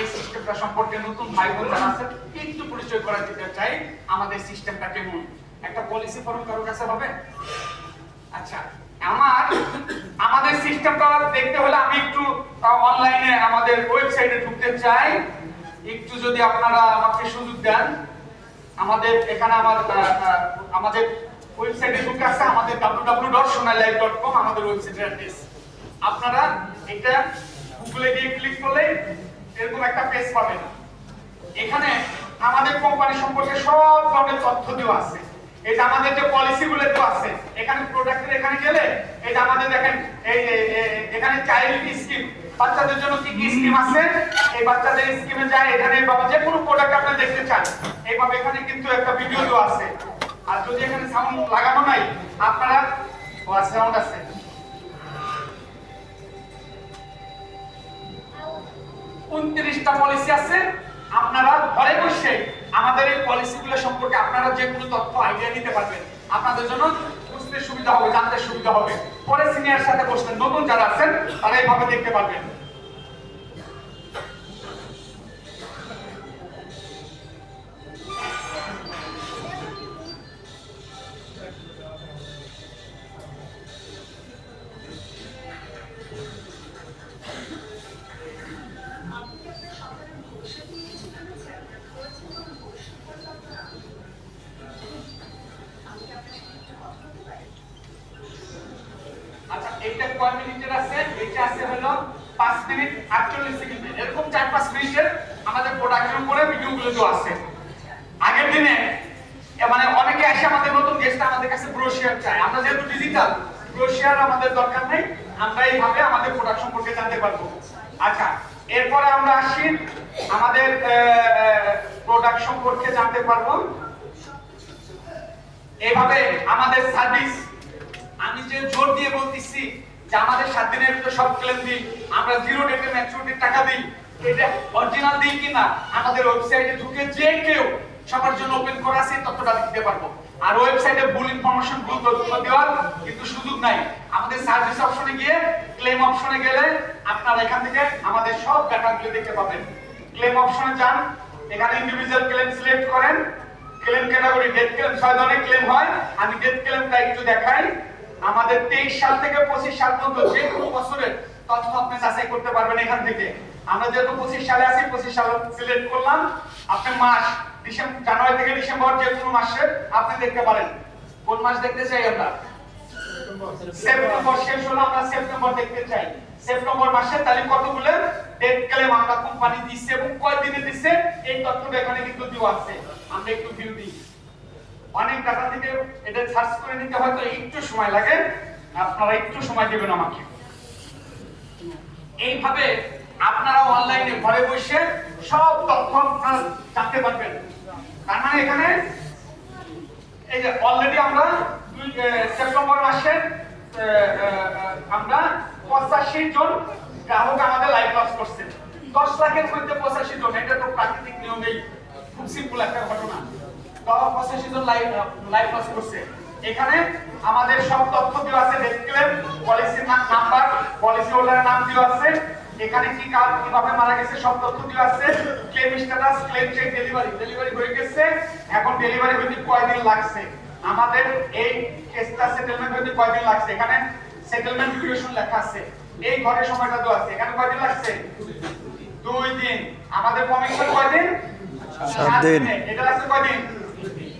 এই সিস্টেমটা সম্পর্কে নতুন ভাই বোন যারা আছেন একটু পরিচয় করে দিতে চাই, আমাদের সিস্টেমটা কেমন? একটা পলিসি ফর্ম কারোর কাছে হবে? আচ্ছা আমার, আমাদের সিস্টেমটা দেখতে হলে আমি একটু অনলাইনে আমাদের ওয়েবসাইটে ঢুকতে চাই। একটু যদি আপনারা আমাকে সুযোগ দেন, আমাদের এখানে আমার আমাদের ওয়েবসাইটে ঢুকে আছে, আমাদের www.sonalife.com আমাদের ওয়েবসাইটের অ্যাড্রেস আপনারা এটা গুগলে গিয়ে ক্লিক করলে এরকম একটা পেজ পাবেন এখানে আমাদের কোম্পানি সম্পর্কে সব ধরনের তথ্য দেওয়া আছে। যে আমাদের যে পলিসি গুলো তো আছে, এখানে প্রোডাক্টের এখানে গেলে যে আমাদের দেখেন, এই এখানে চাইল্ড স্কিম বাচ্চাদের জন্য কি কি স্কিম আছে? এই বাচ্চাদের স্কিমে যায়, এখানে বাবা যে কোনো প্রোডাক্ট আপনি দেখতে চান। এইভাবে এখানে কিন্তু একটা ভিডিও দেওয়া আছে। আর যদি এখানে সাউন্ড লাগানো নাই, আপনারা সাউন্ড আছে। উনত্রিশটা পলিসি আছে। আপনারা ঘরে বসে আমাদের এই পলিসিগুলো সম্পর্কে আপনারা যে কোনো তথ্য আইডিয়া নিতে পারবেন। আপনাদের জন্য বুঝতে সুবিধা হবে, জানতে সুবিধা হবে। পরে সিনিয়র সাথে বসবেন নতুন যারা আছেন, তারা এইভাবে দেখতে পারবেন। আছে হলো 5 মিনিট 48 সেকেন্ড। এরকম 4 5 মিনিটের আমাদের প্রোডাকশন করে ভিডিওগুলো তো আছে। আগের দিনে মানে অনেকে এসে আমাদের নতুন গেস্ট আমাদের কাছে ব্রোশিয়ার চায়। আমরা যেহেতু ডিজিটাল ব্রোশিয়ার আমাদের দরকার নেই, আমরা এইভাবে আমাদের প্রোডাক্ট সম্পর্কে জানতে পারব। আচ্ছা এরপরে আমরা আসি আমাদের প্রোডাক্ট সম্পর্কে জানতে পারব। এভাবে আমাদের সার্ভিস আমি যে জোর দিয়ে বলতেছি আমাদের সাত দিনের ভিতরে সব ক্লেম দিই, আমরা জিরো ডেটে ম্যাচুরিটির টাকা দিই। এটা অরিজিনাল দিই কিনা আমাদের ওয়েবসাইটে ঢুকে যে কেউ সবার জন্য ওপেন করা আছে তথ্যটা দিতে পারব। আর ওয়েবসাইটে ভুল ইনফরমেশন ভুল তথ্য দেওয়ার কিন্তু সুযোগ নাই। আমাদের সার্ভিস অপশনে গিয়ে ক্লেম অপশনে গেলে আপনারা এখান থেকে আমাদের সব ডাটাগুলো দেখতে পাবেন। ক্লেম অপশনে যান, এখানে ইন্ডিভিজুয়াল ক্লেম সিলেক্ট করেন। ক্লেম ক্যাটাগরি ডেথ ক্লেম ছয় ধরনের ক্লেম হয়। আমি ডেথ ক্লেমটা একটু দেখাই। আমাদের তেইশ সাল থেকে পঁচিশ সাল পর্যন্ত যে কোনো বছরের তথ্য আপনি যাচাই করতে পারবেন এখান থেকে। আমরা যেহেতু পঁচিশ সালে আছি, পঁচিশ সাল সিলেক্ট করলাম। আপনি মাস ডিসেম্বর জানুয়ারি থেকে ডিসেম্বর যে কোনো মাসে আপনি দেখতে পারেন। কোন মাস দেখতে চাই আমরা? সেপ্টেম্বর শেষ হলো আমরা সেপ্টেম্বর দেখতে চাই। সেপ্টেম্বর মাসে তাহলে কতগুলো ডেট ক্লেম আমরা কোম্পানি দিচ্ছে এবং কয় দিনে দিচ্ছে? এই তথ্যটা এখানে কিন্তু দেওয়া আছে। আমরা একটু ভিউ দিই। অনেক ডাটা থেকে এটা সার্চ করে নিতে হয়তো একটু সময় লাগে। আপনারা একটু সময় দেবেন আমাকে। এইভাবে আপনারা অনলাইনে ঘরে বসে সব তথ্য আপনারা জানতে পারবেন। তার মানে এখানে এই যে অলরেডি আমরা সেপ্টেম্বর মাসে আমরা পঁচাশি জন গ্রাহক আমাদের লাইভ লস করছে। দশ লাখের মধ্যে পঁচাশি জন, এটা তো প্রাকৃতিক নিয়মেই খুব সিম্পল একটা ঘটনা। পঁচাশি জন লাইভ লাইভ লস করছে। এখানে আমাদের সব তথ্য দেওয়া আছে ডেসক্লেম পলিসি নাম্বার পলিসি হোল্ডারের নাম দেওয়া আছে। এখানে কি কাজ কীভাবে মারা গেছে সব তথ্য দেওয়া আছে। Claim status claim check delivery delivery হয়ে গেছে। এখন ডেলিভারি হইতে কয়দিন লাগছে? আমাদের এই কেসটা সেটেলমেন্ট হইতে কয়দিন লাগছে? এখানে সেটেলমেন্ট ডিউরেশন লেখা আছে। এই ঘরের সময়টা দেওয়া আছে। এখানে কয়দিন লাগছে? দুই দিন। আমাদের কমিশন কয়দিন? সাত দিন। এটা লাগছে কয়দিন?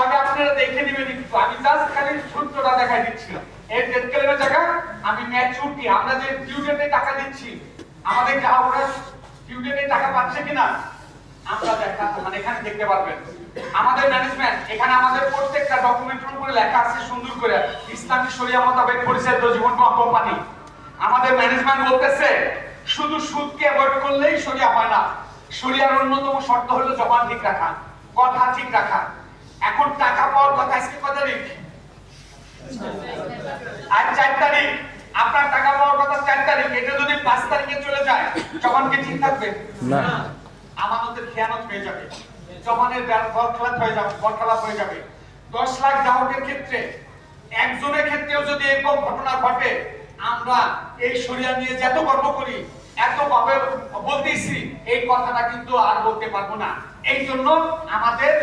এইভাবে আপনারা দেখে নেবেন একটু। আমি জাস্ট খালি সূত্রটা দেখাই দিচ্ছি এর ডেট ক্লেমের জায়গা, আমি ম্যাচুরিটি আমরা যে ডিউ টাকা দিচ্ছি, আমাদের গ্রাহকরা ডিউ ডেটে টাকা পাচ্ছে কিনা, আমরা দেখা মানে এখানে দেখতে পারবেন। আমাদের ম্যানেজমেন্ট এখানে আমাদের প্রত্যেকটা ডকুমেন্টের উপরে লেখা আছে সুন্দর করে। ইসলামী শরিয়া মোতাবেক পরিচালিত জীবন কোম্পানি। আমাদের ম্যানেজমেন্ট বলতেছে, শুধু সুদকে অ্যাভয়েড করলেই শরিয়া হয় না। শরিয়ার অন্যতম শর্ত হলো জবান ঠিক রাখা, কথা ঠিক রাখা। এখন টাকা পাওয়ার কথা আজকে কত তারিখ? আর চার তারিখ। আপনার টাকা পাওয়ার কথা চার তারিখ। এটা যদি পাঁচ তারিখে চলে যায় তখন কি ঠিক থাকবে? না। আমানতের খেয়ানত হয়ে যাবে। জমানের হয়ে যাবে হয়ে যাবে। দশ লাখ গ্রাহকের ক্ষেত্রে একজনের ক্ষেত্রেও যদি এরকম ঘটনা ঘটে আমরা এই শরিয়া নিয়ে যত গর্ব করি এত ভাবে বলতেছি এই কথাটা কিন্তু আর বলতে পারব না। এই জন্য আমাদের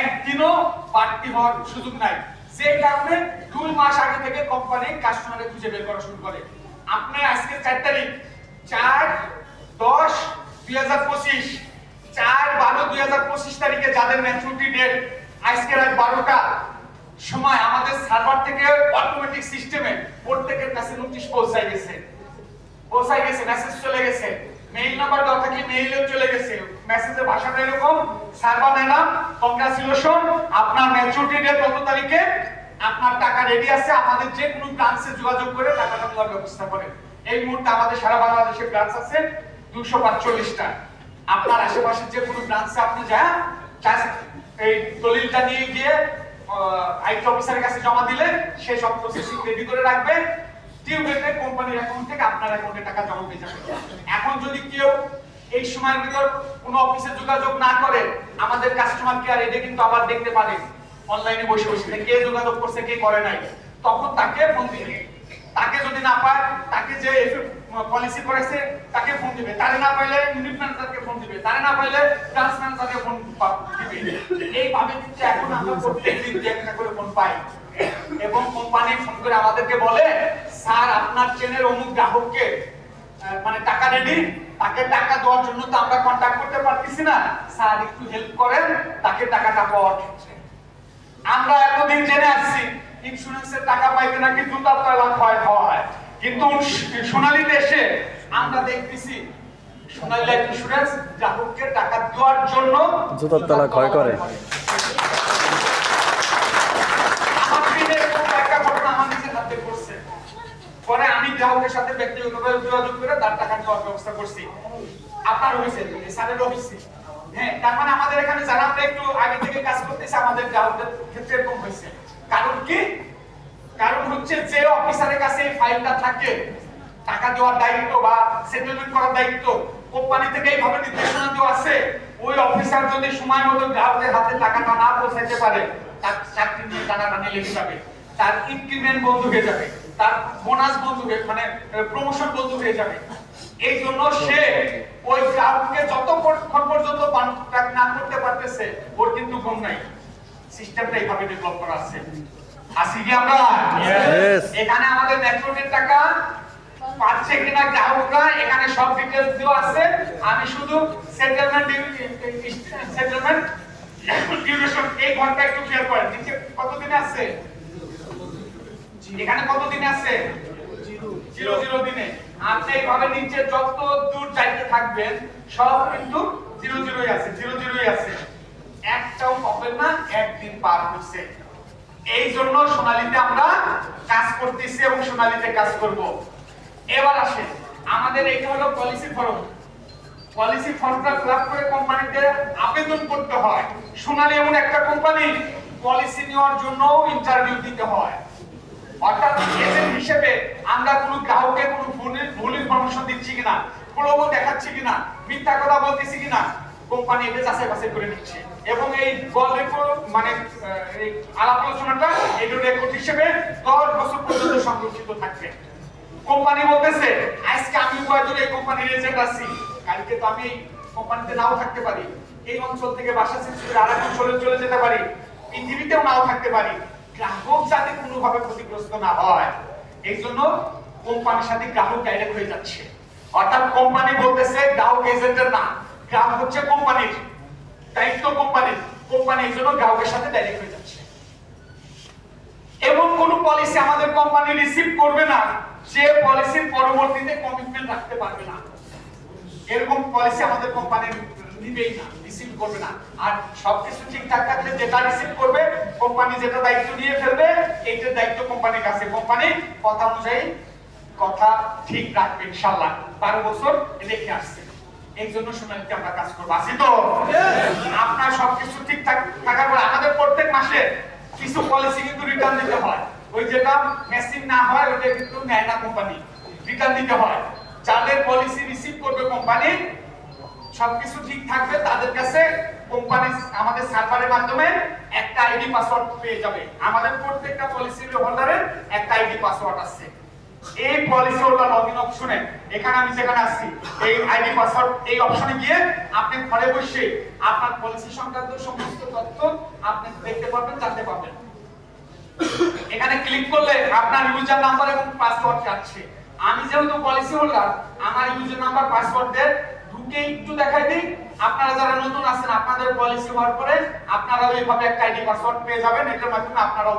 একদিনও বাড়তি হওয়ার সুযোগ নাই। যে কারণে দুই মাস আগে থেকে কোম্পানি কাস্টমারে খুঁজে বের করা শুরু করে। আপনার আজকে চার তারিখ, চার দশ দুই হাজার পঁচিশ, চার বারো দুই হাজার পঁচিশ তারিখে যাদের ম্যাচুরিটি ডেট আজকে রাত বারোটা সময় আমাদের সার্ভার থেকে অটোমেটিক সিস্টেমে প্রত্যেকের কাছে নোটিশ পৌঁছায় গেছে। পৌঁছায় গেছে মেসেজ চলে গেছে। মেইল নাম্বার দেওয়া থাকলে মেইলেও চলে গেছে। মেসেজের ভাষাটা এরকম সার্ভার ম্যাডাম কংগ্রাচুলেশন আপনার ম্যাচুরিটি ডেট কত তারিখে আপনার টাকা রেডি আছে, আমাদের যে কোনো ব্রাঞ্চে যোগাযোগ করে টাকাটা দেওয়ার ব্যবস্থা করেন। এই মুহূর্তে আমাদের সারা বাংলাদেশে ব্রাঞ্চ আছে দুশো পাঁচচল্লিশটা আপনার আশেপাশে যে কোনো ব্রাঞ্চে আপনি যা এই দলিলটা নিয়ে গিয়ে আইটি অফিসারের কাছে জমা দিলে সে সব প্রসেসিং রেডি করে রাখবে। টিউবেটে কোম্পানির অ্যাকাউন্ট থেকে আপনার অ্যাকাউন্টে টাকা জমা হয়ে যাবে। এখন যদি কেউ এই সময়ের ভিতর কোনো অফিসে যোগাযোগ না করে আমাদের কাস্টমার কেয়ার এটা কিন্তু আবার দেখতে পারে। অনলাইনে বসে বসে কে যোগাযোগ করছে, কে করে নাই। তখন তাকে ফোন দিবে। তাকে যদি না পায়, তাকে যে পলিসি করেছে, তাকে ফোন দিবে। তারে না পাইলে ইউনিট ম্যানেজারকে ফোন দিবে। তারে না পাইলে ব্রাঞ্চ ম্যানেজারকে ফোন দিবে। এইভাবে কিন্তু এখন আমরা প্রত্যেক দিন একটা করে ফোন পাই। এবং কোম্পানি ফোন করে আমাদেরকে বলে, স্যার, আপনার চেনের অমুক গ্রাহককে মানে টাকা রেডি তাকে টাকা দেওয়ার জন্য তো আমরা কন্টাক্ট করতে পারতেছি না। স্যার একটু হেল্প করেন তাকে টাকাটা পাওয়ার ক্ষেত্রে। আমরা এতদিন জেনে আসছি ইন্স্যুরেন্সের টাকা পাইতে নাকি জুতার তলা ক্ষয় হয়। কিন্তু সোনালীতে এসে আমরা দেখতেছি সোনালী লাইফ ইন্স্যুরেন্স গ্রাহককে টাকা দেওয়ার জন্য জুতার তলা ক্ষয় করে। আমার দিনে এরকম একটা ঘটনা আমার নিজের হাতে ঘটছে। পরে আমি গ্রাহকের সাথে ব্যক্তিগতভাবে যোগাযোগ করে তার টাকা দেওয়ার ব্যবস্থা করছি। আপনার হয়েছে স্যারের অফিসে হ্যাঁ তার মানে আমাদের এখানে যারা আমরা একটু আগে থেকে কাজ করতেছি, আমাদের গ্রাহকদের ক্ষেত্রে এরকম হয়েছে। কারণ কি? কারণ হচ্ছে যে অফিসারের কাছে ফাইলটা থাকে, টাকা দেওয়ার দায়িত্ব বা সেটেলমেন্ট করার দায়িত্ব, কোম্পানি থেকে এইভাবে নির্দেশনা দেওয়া আছে, ওই অফিসার যদি সময় মতো গ্রাহকের হাতে টাকাটা না পৌঁছাইতে পারে, তার চাকরি নিয়ে টানাটানি লেগে যাবে। তার ইনক্রিমেন্ট বন্ধ হয়ে যাবে তার বোনাস বন্ধ হয়ে মানে প্রমোশন বন্ধ হয়ে যাবে। এই জন্য সে ওই গ্রাহককে যতক্ষণ পর্যন্ত কন্ট্রাক্ট না করতে পারতেছে ওর কিন্তু ঘুম নাই। সিস্টেমটা এইভাবে ডেভেলপ করা আছে। আসি কি আমরা. এখানে আমাদের নেটওয়ার্কের টাকা পাচ্ছে কিনা গ্রাহকরা এখানে সব ডিটেলস দেওয়া আছে। আমি শুধু সেটেলমেন্ট সেটেলমেন্ট ডিউরেশন এই ঘণ্টা একটু ক্লিয়ার করেন নিচে কতদিন আছে? এখানে কতদিন আছে? জিরো জিরো দিনে। আপনি এইভাবে নিচে যত দূর যাইতে থাকবেন, সব কিন্তু জিরো, জিরোই আছে, জিরো, জিরোই আছে। একটাও পাবেন না, একদিন পার হচ্ছে এই জন্য সোনালীতে আমরা কাজ করতেছি এবং সোনালীতে কাজ করব। এবার আসে আমাদের এটা হলো পলিসি ফর্ম পলিসি ফর্মটা ফিল করে কোম্পানিতে আবেদন করতে হয়। সোনালি এমন একটা কোম্পানি পলিসি নেওয়ার জন্য ইন্টারভিউ দিতে হয়। অর্থাৎ এজেন্ট হিসেবে আমরা কোনো গ্রাহককে কোনো ভুল ভুল ইনফরমেশন দিচ্ছি কিনা প্রলোভন দেখাচ্ছি কিনা, মিথ্যা কথা বলতেছি কিনা কোম্পানি এটা করে নিচ্ছে। এবং এই গল মানে আলাপ আলোচনাটা রেকর্ড হিসেবে দশ বছর পর্যন্ত সংরক্ষিত থাকবে। কোম্পানি বলতেছে, আজকে আমি এই কোম্পানির এজেন্ট আছি। কালকে তো আমি কোম্পানিতে নাও থাকতে পারি। এই অঞ্চল থেকে বাসা করে আরেক অঞ্চলে চলে যেতে পারি। পৃথিবীতেও নাও থাকতে পারি। গ্রাহক যাতে কোনোভাবে ক্ষতিগ্রস্ত না হয়, এই জন্য কোম্পানির সাথে গ্রাহক ডাইরেক্ট হয়ে যাচ্ছে। অর্থাৎ কোম্পানি বলতেছে গ্রাহক এজেন্টের না গ্রাহক হচ্ছে কোম্পানির, দায়িত্ব কোম্পানির। কোম্পানি এই জন্য গ্রাহকের সাথে ডাইরেক্ট হয়ে যাচ্ছে। এমন কোন পলিসি আমাদের কোম্পানি রিসিভ করবে না, যে পলিসির পরবর্তীতে কমিটমেন্ট রাখতে পারবে না। এরকম পলিসি আমাদের কোম্পানি নিবেই না রিসিভ করবে না। আর সবকিছু ঠিকঠাক থাকলে যেটা রিসিভ করবে কোম্পানি যেটা দায়িত্ব নিয়ে ফেলবে এইটার দায়িত্ব কোম্পানির কাছে। কোম্পানি কথা অনুযায়ী কথা ঠিক রাখবে ইনশাআল্লাহ। বারো বছর রেখে আসছে। এই জন্য সোনালিতে আমরা কাজ করব। আসি তো? আপনার সবকিছু ঠিকঠাক থাকার পরে আমাদের প্রত্যেক মাসে কিছু পলিসি কিন্তু রিটার্ন দিতে হয়। ওই যেটা মেশিন না হয় ওটা কিন্তু নেয় না কোম্পানি। রিটার্ন দিতে হয়। যাদের পলিসি রিসিভ করবে কোম্পানি সবকিছু ঠিক থাকবে তাদের কাছে কোম্পানি আমাদের সার্ভারের মাধ্যমে একটা আইডি পাসওয়ার্ড পেয়ে যাবে। আমাদের প্রত্যেকটা পলিসি হোল্ডারের একটা আইডি পাসওয়ার্ড আছে। এই পলিসি হোল্ডার লগইন অপশনে এখানে আমি যেখানে আসছি এই আইডি পাসওয়ার্ড, এই অপশনে গিয়ে আপনি ঘরে বসে আপনার পলিসি সংক্রান্ত সমস্ত তথ্য আপনি দেখতে পারবেন, জানতে পারবেন। এখানে ক্লিক করলে আপনার ইউজার নাম্বার এবং পাসওয়ার্ড যাচ্ছে। আমি যেহেতু পলিসি হোল্ডার আমার ইউজার নাম্বার পাসওয়ার্ড দিয়ে ঢুকে একটু দেখাই দিই। আপনারা যারা নতুন আছেন, আপনাদের পলিসি হওয়ার পরে আপনারা এইভাবে একটা আইডি পাসওয়ার্ড পেয়ে যাবেন। এটার মাধ্যমে আপনারাও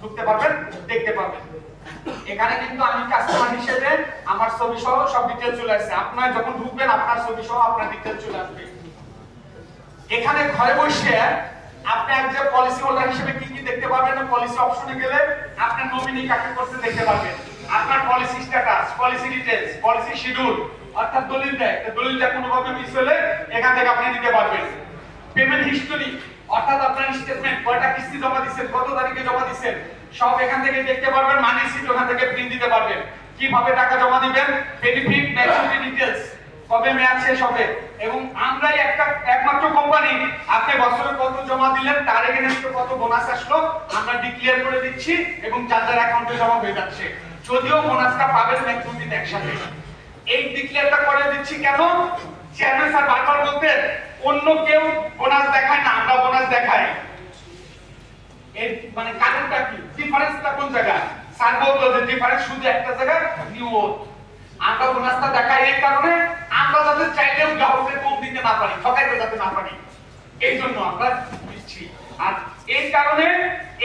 ঢুকতে পারবেন, দেখতে পারবেন। এখানে কিন্তু আমি কাস্টমার হিসেবে আমার ছবি সহ সব ডিটেইলস চলে আসছে। আপনারা যখন ঢুকবেন, আপনার ছবি সহ আপনার ডিটেইলস চলে আসবে। এখানে ঘরে বসে আপনি একজন পলিসি হোল্ডার হিসেবে কি কি দেখতে পারবেন পলিসি অপশনে গেলে আপনার নমিনি কাকে করতে দেখতে পারবেন। আপনার policy status policy details policy schedule অর্থাৎ দলিলটা এই দলিলটা কোনোভাবে মিস হলে এখান থেকে আপনি দিতে পারবেন। পেমেন্ট হিস্টোরি অর্থাৎ আপনার স্টেটমেন্ট কয়টা কিস্তি জমা দিচ্ছেন কত তারিখে জমা দিচ্ছেন সব এখান থেকে দেখতে পারবেন মানি সিট ওখান থেকে প্রিন্ট দিতে পারবেন। কীভাবে টাকা জমা দিবেন? বেনিফিট ম্যাচুরিটি ডিটেইলস কবে মেয়াদ শেষ হবে? এবং আমরাই একটা, একমাত্র কোম্পানি আপনি বছরে কত জমা দিলেন, তার এগেনস্টে কত বোনাস আসলো, আমরা ডিক্লেয়ার করে দিচ্ছি, এবং যার যার অ্যাকাউন্টে জমা হয়ে যাচ্ছে। যদিও বোনাসটা পাবেন ম্যাক্সিমাম একসাথে। এই ডিক্লেয়ারটা করে দিচ্ছি কেন? চেয়ারম্যান স্যার বারবার বলতেন, অন্য কেউ বোনাস দেখায় না, আমরা বোনাস দেখাই। এর মানে কারণটা কি? ডিফারেন্সটা কোন জায়গায় স্যার বলতো যে ডিফারেন্স শুধু একটা জায়গায় নিউজ আমরা বোনাসটা দেখাই এই কারণে, আমরা যাতে চাইলেও গ্রাহকদের কম দিতে না পারি, ঠকাইতে যাতে না পারি। এই জন্য আমরা দিচ্ছি। আর এই কারণে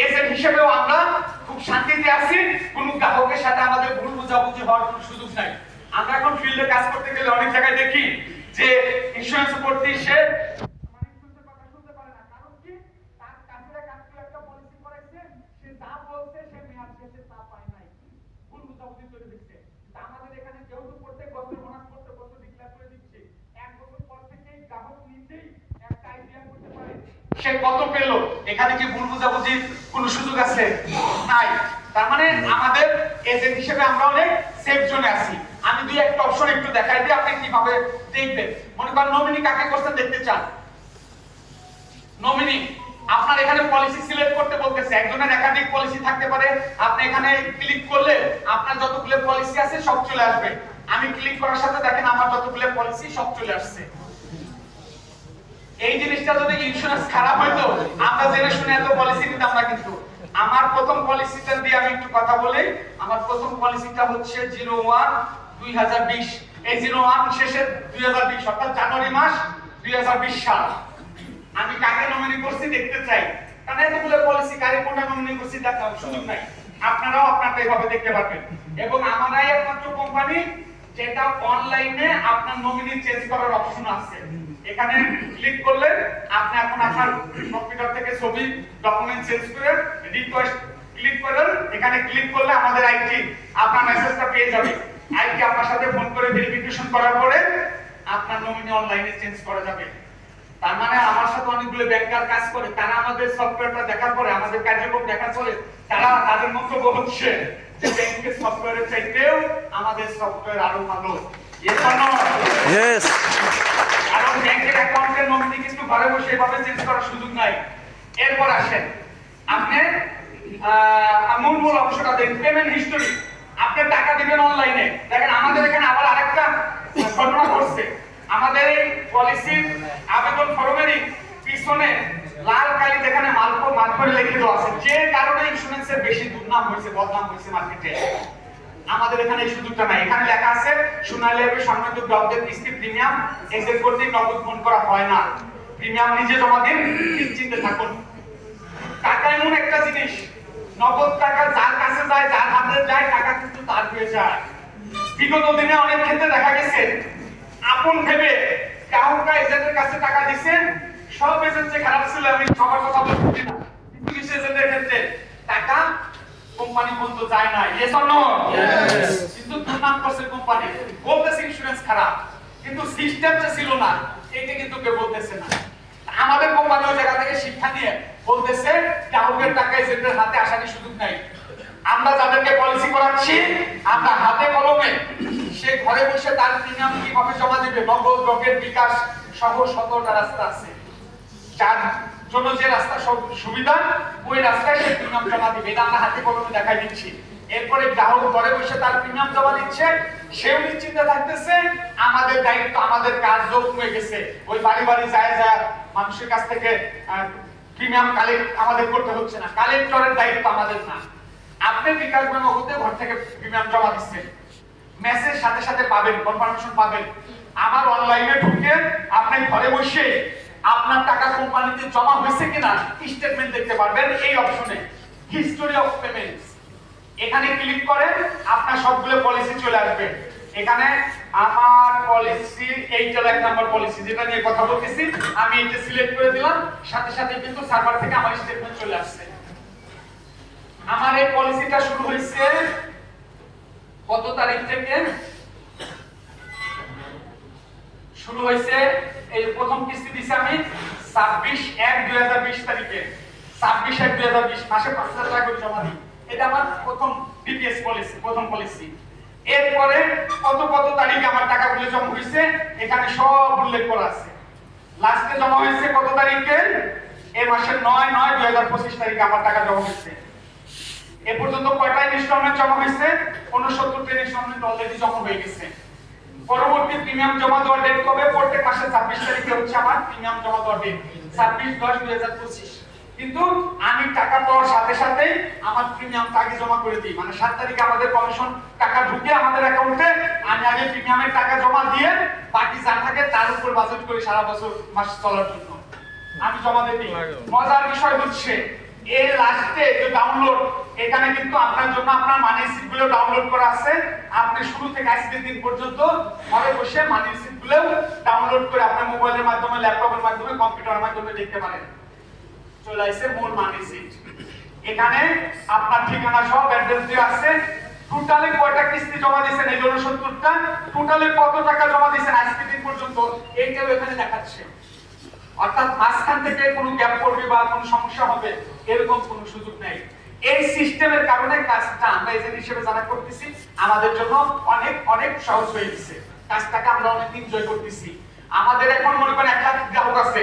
এজেন্ট হিসেবেও আমরা খুব শান্তিতে আছি, কোনো গ্রাহকের সাথে আমাদের ভুল বোঝাবুঝি হওয়ার কোনো সুযোগ নাই। আমরা এখন ফিল্ডে কাজ করতে গেলে অনেক জায়গায় দেখি যে ইন্স্যুরেন্স করতে সে সে কত পেল? এখানে কি ভুল বুঝাবুঝির কোনো সুযোগ আছে? নাই। তার মানে আমাদের এজেন্ট হিসেবে আমরা অনেক সেফ জোনে আছি। দুই একটা অপশন একটু দেখাই দিই আপনি কীভাবে দেখবেন। মনে করেন নমিনি কাকে করতে দেখতে চান। নমিনি, আপনার এখানে পলিসি সিলেক্ট করতে বলতেছে। একজনের একাধিক পলিসি থাকতে পারে। আপনি এখানে ক্লিক করলে আপনার যতগুলো পলিসি আছে সব চলে আসবে। আমি ক্লিক করার সাথে দেখেন আমার যতগুলো পলিসি সব চলে আসছে। এই জিনিসটা যদি ইন্স্যুরেন্স খারাপ হইতো, আমরা জেনে শুনে এত পলিসি নিতাম না কিন্তু। আমার প্রথম পলিসিটা দিয়ে আমি একটু কথা বলি। আমার প্রথম পলিসিটা হচ্ছে জিরো ওয়ান দুই হাজার বিশ, এই জিরো ওয়ান শেষে দুই হাজার বিশ, অর্থাৎ জানুয়ারি মাস দুই হাজার বিশ সাল। আমি কাকে নমিনি করছি দেখতে চাই। কারণ এতগুলো পলিসি কারে কোনটা নমিনি করছি দেখার সুযোগ নাই। আপনারাও আপনারা এইভাবে দেখতে পারবেন। এবং আমারাই একমাত্র কোম্পানি যেটা অনলাইনে আপনার নমিনি চেঞ্জ করার অপশন আছে। এখানে ক্লিক করলে আপনি এখন আপনার কম্পিউটার থেকে ছবি ডকুমেন্ট চেঞ্জ করে রিকোয়েস্ট ক্লিক করেন। এখানে ক্লিক করলে আমাদের আইটি আপনার মেসেজটা পেয়ে যাবে আইটি আপনার সাথে ফোন করে ভেরিফিকেশন করার পরে আপনার নমিনি অনলাইনে চেঞ্জ করা যাবে। তার মানে আমার সাথে অনেকগুলো ব্যাংকার কাজ করে তারা আমাদের সফটওয়্যারটা দেখার পরে আমাদের কার্যক্রম দেখার পরে তারা তাদের মন্তব্য হচ্ছে যে ব্যাংকের সফটওয়্যারের চাইতেও আমাদের সফটওয়্যার আরও ভালো। কারণ ব্যাংকের অ্যাকাউন্টের নমিনি কিন্তু ঘরে বসে এভাবে চেঞ্জ করার সুযোগ নাই। এরপর আসেন। আপনি মূল মূল অংশটা দেন পেমেন্ট হিস্টোরি আপনি টাকা দিবেন অনলাইনে দেখেন, আমাদের এখানে আবার আরেকটা ঘটনা ঘটছে। আমাদের এই পলিসির আবেদন ফর্মেরই পিছনে লাল কালি যেখানে মালপ করে লিখে দেওয়া আছে। যে কারণে ইন্স্যুরেন্সের বেশি দুর্নাম হয়েছে, বদনাম হয়েছে মার্কেটে আমাদের এখানে এই সুযোগটা নাই। এখানে লেখা আছে, সোনালী হবে সম্মানিত গ্রাহকদের কিস্তি প্রিমিয়াম এক্সেস করতে নগদ ফোন করা হয় না। প্রিমিয়াম নিজে জমা দিন, নিশ্চিন্তে থাকুন। টাকা এমন একটা জিনিস নগদ টাকা যার কাছে যায় যার হাতে যায় টাকা কিন্তু তার হয়ে যায়। বিগত দিনে অনেক ক্ষেত্রে দেখা গেছে আপন ভেবে গ্রাহকরা এজেন্টের কাছে টাকা দিছে সব এজেন্ট যে খারাপ ছিল আমি সবার কথা বলছি না। কিছু কিছু এজেন্টের ক্ষেত্রে টাকা কোম্পানি পর্যন্ত যায় না ইয়েস অর নো কিন্তু দুর্নাম করছে কোম্পানি। বলতেছে ইন্স্যুরেন্স খারাপ কিন্তু সিস্টেম যে ছিল না এটা কিন্তু কেউ বলতেছে না। আমাদের কোম্পানি ওই জায়গা থেকে শিক্ষা নিয়ে বলতেছে গ্রাহকের টাকা এজেন্টের হাতে আসার সুযোগ নাই। আমরা যাদেরকে পলিসি করাচ্ছি, আমরা হাতে কলমে। সে ঘরে বসে তার প্রিমিয়াম কীভাবে জমা দেবে? নগদ, রকেট, বিকাশ সহ সতেরোটা রাস্তা আছে। যার জন্য যে রাস্তা সব সুবিধা, ওই রাস্তায় সে প্রিমিয়াম জমা দিবে। এটা আমরা হাতে কলমে দেখাই দিচ্ছি। এরপরে গ্রাহক ঘরে বসে তার প্রিমিয়াম জমা দিচ্ছে, সেও নিশ্চিন্তে থাকতেছে, আমাদের দায়িত্ব, আমাদের কাজ যোগ হয়ে গেছে। ওই বাড়ি বাড়ি যায় যায় মানুষের কাছ থেকে প্রিমিয়াম কালেক্ট আমাদের করতে হচ্ছে না। কালেক্টরের দায়িত্ব আমাদের না। আপনি বিকাশ মেমো হতে ঘর থেকে প্রিমিয়াম জমা দিচ্ছেন। মেসেজ সাথে সাথে পাবেন, কনফার্মেশন পাবেন। আমার অনলাইনে ঢুকে আপনি ঘরে বসে আপনার টাকা কোম্পানিতে জমা হয়েছে কিনা স্টেটমেন্ট দেখতে পারবেন এই অপশনে হিস্টোরি অফ পেমেন্টস এখানে ক্লিক করেন আপনার সবগুলো পলিসি চলে আসবে। এখানে আমার পলিসি এইটা এক নাম্বার পলিসি যেটা নিয়ে কথা বলতেছি, আমি এটা সিলেক্ট করে দিলাম, সাথে সাথে কিন্তু সার্ভার থেকে আমার স্টেটমেন্ট চলে আসছে। আমার এই পলিসিটা শুরু হয়েছে কত তারিখ থেকে? শুরু হয়েছে, এই প্রথম কিস্তি দিছি আমি ছাব্বিশ এক দুই হাজার বিশ তারিখে। ছাব্বিশ এক দুই হাজার বিশ, মাসে পাঁচ হাজার টাকা করে জমা দিই। এটা আমার প্রথম বিপিএস পলিসি প্রথম পলিসি এরপরে কত কত তারিখে আমার জমা হয়েছে এখানে সব উল্লেখ করা আছে। লাস্টে জমা হয়েছে কত তারিখে? মাসের নয় নয় দুই হাজার পঁচিশ তারিখে আমার টাকা জমা হয়েছে। এ পর্যন্ত কয়টা ইনস্টলমেন্ট জমা হয়েছে? উনসত্তরটা ইনস্টলমেন্ট অলরেডি জমা হয়ে গেছে। পরবর্তী প্রিমিয়াম জমা দেওয়ার ডেট কবে? প্রত্যেক মাসে ছাব্বিশ তারিখে হচ্ছে আমার প্রিমিয়াম জমা দেওয়ার ডেট ছাব্বিশ দশ দুই হাজার পঁচিশ। কিন্তু আমি টাকা পাওয়ার সাথে সাথে আমার প্রিমিয়ামটা আগে জমা করে দিই। মানে সাত তারিখে আমাদের কমিশন টাকা ঢুকে আমাদের অ্যাকাউন্টে আমি আগে প্রিমিয়ামের টাকা জমা দিয়ে বাকি যা থাকে তার উপর বাজেট করি সারা বছর, মাস চলার জন্য। আমি জমা দিই। মজার বিষয় হচ্ছে এর লাস্টে যে ডাউনলোড এখানে কিন্তু আপনার জন্য আপনার মানি সিটগুলো ডাউনলোড করা আছে। আপনি শুরু থেকে আজকের দিন পর্যন্ত ঘরে বসে মানি সিটগুলো ডাউনলোড করে আপনার মোবাইলের মাধ্যমে ল্যাপটপের মাধ্যমে কম্পিউটারের মাধ্যমে দেখতে পারেন। চলে আসছে মূল মানি সিট এখানে আপনার ঠিকানা সহ দেওয়া আছে। টোটালি কয়টা কিস্তি জমা দিয়েছেন? এই জন্য সত্তরটা টোটালি কত টাকা জমা দিয়েছেন আজকের দিন পর্যন্ত? এইটাও এখানে দেখাচ্ছে। অর্থাৎ মাঝখান থেকে কোনো গ্যাপ পড়বে বা কোনো সমস্যা হবে, এরকম কোনো সুযোগ নেই। এই সিস্টেমের কারণে কাজটা আমরা এজেন্ট হিসেবে যারা করতেছি, আমাদের জন্য অনেক অনেক সহজ হয়ে গেছে। কাজটাকে আমরা অনেক এনজয় করতেছি। আমাদের এখন মনে করেন এক লাখ গ্রাহক আছে।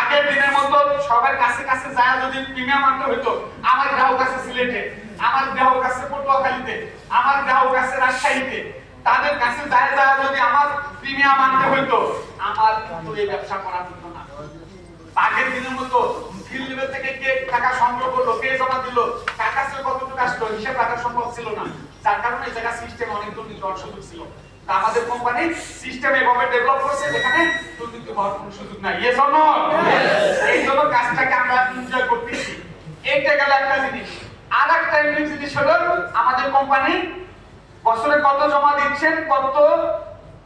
আগের দিনের মতো সবার কাছে কাছে যায় যদি প্রিমিয়াম আনতে হইতো, আমার গ্রাহক আছে সিলেটে, আমার গ্রাহক আছে পটুয়াখালীতে, আমার গ্রাহক আছে রাজশাহীতে, তাদের কাছে যায় যায় যদি আমার প্রিমিয়াম আনতে হইতো, আমার কিন্তু এই ব্যবসা করা হতো না। আগের দিনের মতো ফিল্ড লেভেল থেকে কে টাকা সংগ্রহ করল, কে জমা দিল টাকা কাছে কতটুকু আসলো, হিসাব রাখা সম্ভব ছিল না। যার কারণে জায়গা সিস্টেম অনেক দুর্নীতি হওয়ার সুযোগ ছিল আমাদের কোম্পানি সিস্টেম এভাবে ডেভেলপ করেছে যেখানে দুর্নীতি হওয়ার কোনো সুযোগ নাই। ইয়েস অর নো এই জন্য কাজটাকে আমরা এনজয় করতেছি। এইটা গেল একটা জিনিস। আর একটা ইউনিক জিনিস হলো আমাদের কোম্পানি বছরে কত জমা দিচ্ছেন কত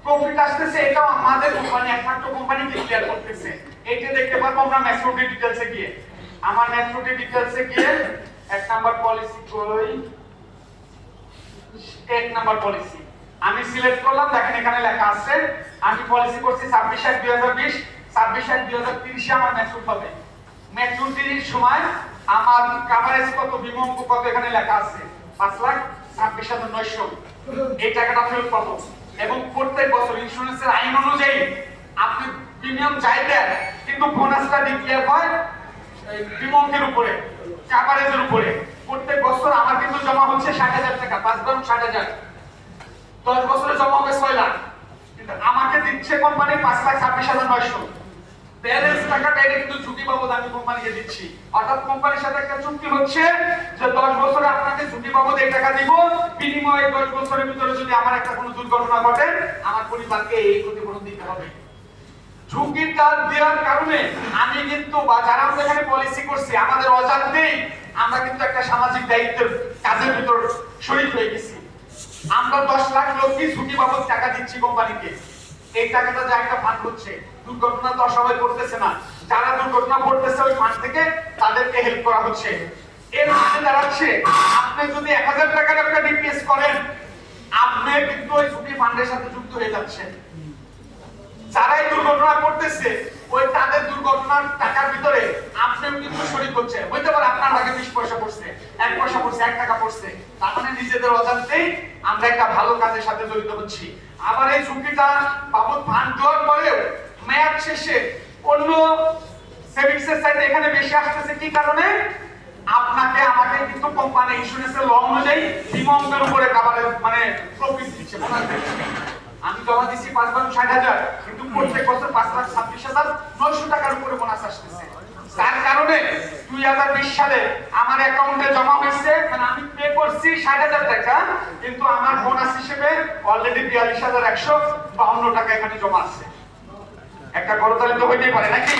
প্রফিট আসতেছে এটাও আমাদের কোম্পানি একমাত্র কোম্পানি ডিক্লেয়ার করতেছে। এইটা দেখতে পারব আমরা ম্যাক্সিমাম ডিটেইলসে গিয়ে। আমার ম্যাক্সিমাম ডিটেইলসে গিয়ে এক নাম্বার পলিসি কই? এক নাম্বার পলিসি আমি সিলেক্ট করলাম, দেখেন এখানে লেখা আছে, আমি পলিসি করছি ছাব্বিশ এক দুই হাজার বিশ, ছাব্বিশ এক দুই হাজার তিরিশে আমার ম্যাচুর পাবে ম্যাচুর তিরিশ সময় আমার কাভারেজ কত, বিমঙ্গ কত, এখানে লেখা আছে পাঁচ লাখ ছাব্বিশ হাজার নয়শো। এই টাকাটা ফেরত পাবো। এবং প্রত্যেক বছর ইন্স্যুরেন্সের আইন অনুযায়ী আপনি প্রিমিয়াম যাই দেন, কিন্তু বোনাসটা ডিক্লেয়ার হয় বিমঙ্গের উপরে কাভারেজের উপরে। প্রত্যেক বছর আমার কিন্তু জমা হচ্ছে ষাট হাজার টাকা, পাঁচ বার ষাট হাজার। দশ বছরে জমা হবে ছয় লাখ। কিন্তু আমাকে দিচ্ছে কোম্পানি পাঁচ লাখ ছাব্বিশ হাজার নয়শো। ব্যালেন্স টাকাটা এটা কিন্তু ঝুঁকি বাবদ আমি কোম্পানিকে দিচ্ছি। অর্থাৎ কোম্পানির সাথে একটা চুক্তি হচ্ছে যে দশ বছরে আপনাকে ঝুঁকি বাবদ এই টাকা দিব। বিনিময়ে দশ বছরের ভিতরে যদি আমার একটা কোনো দুর্ঘটনা ঘটে, আমার পরিবারকে এই ক্ষতিপূরণ দিতে হবে। ঝুঁকিটা দেওয়ার কারণে আমি কিন্তু বা যারা এখানে পলিসি করছি, আমাদের অজান্তেই আমরা কিন্তু একটা সামাজিক দায়িত্বের কাজের ভিতর শরীর হয়ে গেছি। আমরা দশ লাখ লোককে ঝুঁকি বাবদ টাকা দিচ্ছি কোম্পানিকে। এই টাকাটা যা একটা ফান্ড হচ্ছে, দুর্ঘটনা তো সবাই করতেছে না। যারা দুর্ঘটনা করতেছে ওই ফান্ড থেকে তাদেরকে হেল্প করা হচ্ছে। এর মানে দাঁড়াচ্ছে, আপনি যদি এক হাজার টাকার একটা ডিপিএস করেন, আপনি কিন্তু ওই ঝুঁকি ফান্ডের সাথে যুক্ত হয়ে যাচ্ছেন। যারাই দুর্ঘটনা করতেছে ওই তাদের দুর্ঘটনার টাকার ভিতরে আপনিও কিন্তু শরীর করছে। হইতে পারে আপনার ভাগে বিশ পয়সা পড়ছে, এক পয়সা পড়ছে, এক টাকা পড়ছে। তার মানে নিজেদের অজান্তেই আমরা একটা ভালো কাজের সাথে জড়িত হচ্ছি। আবার এই ঝুঁকিটা বাবদ ফান্ড দেওয়ার পরেও মেয়াদ শেষে অন্য সেভিংস এর সাইডে এখানে বেশি আসতেছে কি কারণে? আপনাকে আমাকে কিন্তু কোম্পানি ইন্স্যুরেন্সের ল অনুযায়ী বিমঙ্গের উপরে কাভারেজ মানে প্রফিট দিচ্ছে। আমি জমা দিচ্ছি পাঁচ বারো ষাট হাজার প্রত্যেক বছর পাঁচ লাখ ছাব্বিশ হাজার নয়শো টাকার উপরে বোনাস আসতেছে। তার কারণে দুই হাজার বিশ সালে আমার অ্যাকাউন্টে জমা হয়েছে মানে আমি পে করছি ষাট হাজার টাকা, কিন্তু আমার বোনাস হিসেবে অলরেডি বিয়াল্লিশ হাজার একশো বাউন্ন টাকা এখানে জমা আছে। একটা করতালি তো হইতেই পারে, নাকি?